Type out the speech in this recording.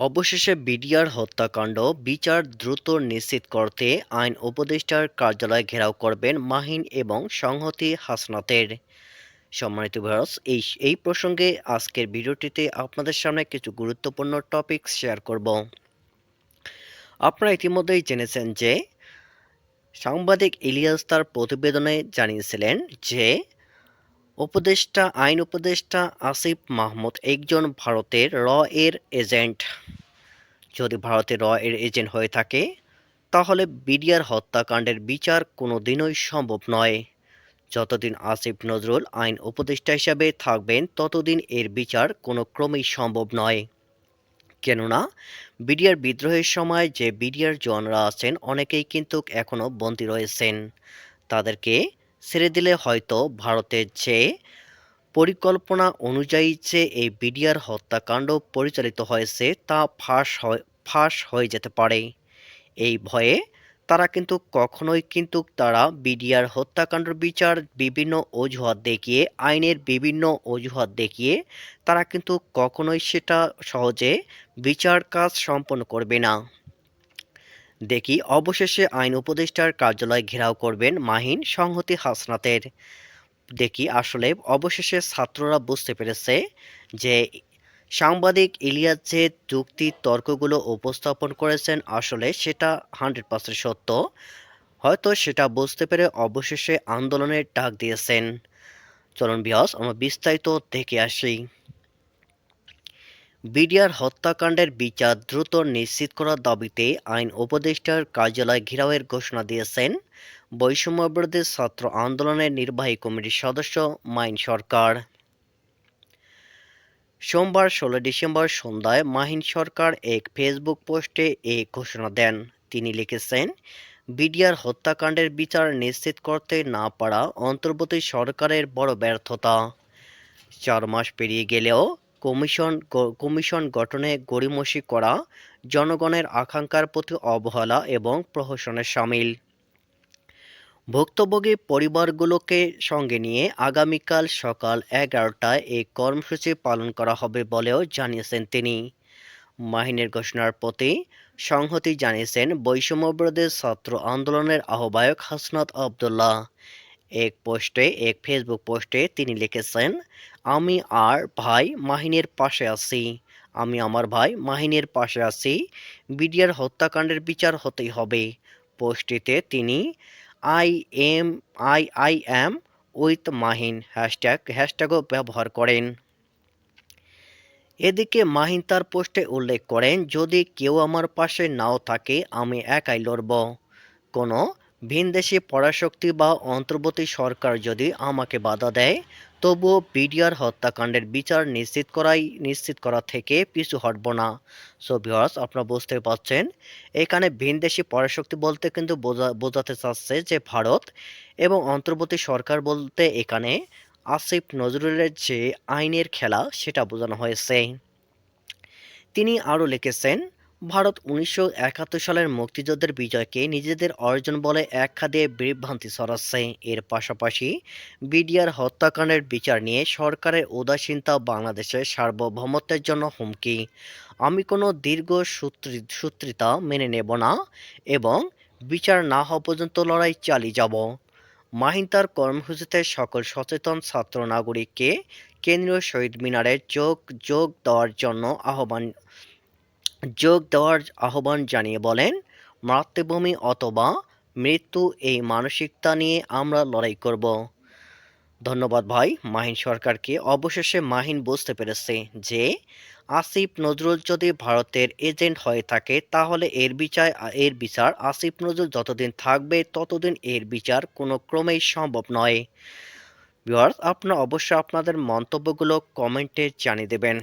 অবশেষে বিডিআর হত্যাকাণ্ড বিচার দ্রুত নিশ্চিত করতে আইন উপদেষ্টার কার্যালয় ঘেরাও করবেন মাহিন এবং সংহতি হাসনাতের। সম্মানিত ভারস এই এই প্রসঙ্গে আজকের ভিডিওটিতে আপনাদের সামনে কিছু গুরুত্বপূর্ণ টপিক শেয়ার করব। আপনারা ইতিমধ্যেই জেনেছেন যে সাংবাদিক ইলিয়াস তার প্রতিবেদনে জানিয়েছিলেন যে উপদেষ্টা, আইন উপদেষ্টা আসিফ মাহমুদ একজন ভারতের র এর এজেন্ট। যদি ভারতের র এর এজেন্ট হয়ে থাকে, তাহলে বিডিআর হত্যাকাণ্ডের বিচার কোনো দিনই সম্ভব নয়। যতদিন আসিফ নজরুল আইন উপদেষ্টা হিসাবে থাকবেন, ততদিন এর বিচার কোনো ক্রমেই সম্ভব নয়। কেননা, বিডিআর বিদ্রোহের সময় যে বিডিআর জওয়ানরা আছেন, অনেকেই কিন্তু এখনও বন্দী রয়েছেন। তাদেরকে ছেড়ে দিলে হয়তো ভারতের যে পরিকল্পনা অনুযায়ী যে এই বিডিআর হত্যাকাণ্ড পরিচালিত হয়েছে, তা ফাঁস হয়, ফাঁস হয়ে যেতে পারে। এই ভয়ে তারা কিন্তু কখনোই কিন্তু তারা বিডিআর হত্যাকাণ্ডের বিচার, বিভিন্ন অজুহাত দেখিয়ে, আইনের বিভিন্ন অজুহাত দেখিয়ে তারা কিন্তু কখনোই সেটা সহজে বিচার কাজ সম্পন্ন করবে না। দেখি অবশেষে আইন উপদেষ্টার কার্যালয় ঘেরাও করবেন মাহিন সংহতি হাসনাতের। দেখি আসলে অবশেষে ছাত্ররা বুঝতে পেরেছে যে সাংবাদিক ইলিয়াস যে যুক্তি তর্কগুলো উপস্থাপন করেছেন আসলে সেটা হান্ড্রেড পার্সেন্ট সত্য। হয়তো সেটা বুঝতে পেরে অবশেষে আন্দোলনের ডাক দিয়েছেন। চলুন বিহস আমরা বিস্তারিত দেখে আসি। বিডিআর হত্যাকাণ্ডের বিচার দ্রুত নিশ্চিত করার দাবিতে আইন উপদেষ্টার কার্যালয় ঘেরাওয়ের ঘোষণা দিয়েছেন বৈষম্যবিরোধী ছাত্র আন্দোলনের নির্বাহী কমিটির সদস্য মাইন সরকার। সোমবার ষোলো ডিসেম্বর সন্ধ্যায় মাহিন সরকার এক ফেসবুক পোস্টে এ ঘোষণা দেন। তিনি লিখেছেন, বিডিআর হত্যাকাণ্ডের বিচার নিশ্চিত করতে না পারা অন্তর্বর্তী সরকারের বড় ব্যর্থতা। চার মাস পেরিয়ে গেলেও কমিশন কমিশন গঠনে গড়িমসি করা, জনগণের আকাঙ্ক্ষার প্রতি অবহেলা এবং প্রহসনের সামিল। ভুক্তভোগী পরিবারগুলোকে সঙ্গে নিয়ে আগামীকাল সকাল এগারোটায় এই কর্মসূচি পালন করা হবে বলেও জানিয়েছেন তিনি। মাহিনের ঘোষণার প্রতি সংহতি জানিয়েছেন বৈষম্যবিরোধী ছাত্র আন্দোলনের আহ্বায়ক হাসনাত আবদুল্লাহ। এক পোস্টে, এক ফেসবুক পোস্টে তিনি লিখেছেন, আমি আর ভাই মাহিনের পাশে আছি। আমি আমার ভাই মাহিনের পাশে আছি। বিডিআর হত্যাকাণ্ডের বিচার হতেই হবে। পোস্টটিতে তিনি, I am, I I am with Mahin hashtag, হ্যাশট্যাগও ব্যবহার করেন। এদিকে মাহিন তার পোস্টে উল্লেখ করেন, যদি কেউ আমার পাশে নাও থাকে, আমি একাই লড়ব। কোনো ভিনদেশি পরাশক্তি বা অন্তর্বর্তী সরকার যদি আমাকে বাধা দেয়, তবুও বিডিআর হত্যাকাণ্ডের বিচার নিশ্চিত করাই নিশ্চিত করা থেকে পিছু হটব না। সো ভিওয়ার্স আপনারা বুঝতে পারছেন, এখানে ভিনদেশি পরাশক্তি বলতে কিন্তু বোঝা, বোঝাতে চাচ্ছে যে ভারত এবং অন্তর্বর্তী সরকার বলতে এখানে আসিফ নজরুলের যে আইনের খেলা, সেটা বোঝানো হয়েছে। তিনি আরও লিখেছেন ভারত উনিশশো একাত্তর সালের মুক্তিযুদ্ধের বিজয়কে নিজেদের অর্জন বলে একখা দিয়ে বিভ্রান্তি ছড়াচ্ছে। এর পাশাপাশি বিডিআর হত্যাকাণ্ডের বিচার নিয়ে সরকারের উদাসীনতা বাংলাদেশের সার্বভৌমত্বের জন্য হুমকি। আমি কোনো দীর্ঘ সূত্রি, সূত্রিতা মেনে নেব না এবং বিচার না হওয়া পর্যন্ত লড়াই চালিয়ে যাব। মাহিন তার কর্মসূচিতে সকল সচেতন ছাত্র নাগরিককে কেন্দ্রীয় শহীদ মিনারে যোগ যোগ দেওয়ার জন্য আহ্বান যোগ দেওয়ার আহ্বান জানিয়ে বলেন, মাতৃভূমি অথবা মৃত্যু এই মানসিকতা নিয়ে আমরা লড়াই করব। ধন্যবাদ ভাই, মাহিন সরকারকে। অবশেষে মাহিন বুঝতে পেরেছে যে, আসিফ নজরুল যদি ভারতের এজেন্ট হয়ে থাকে, তাহলে এর বিচার এর বিচার আসিফ নজরুল যতদিন থাকবে, ততদিন এর বিচার কোনো ক্রমেই সম্ভব নয়। ভিউয়ার্স, আপনারা অবশ্যই আপনাদের মন্তব্যগুলো কমেন্টে জানিয়ে দেবেন।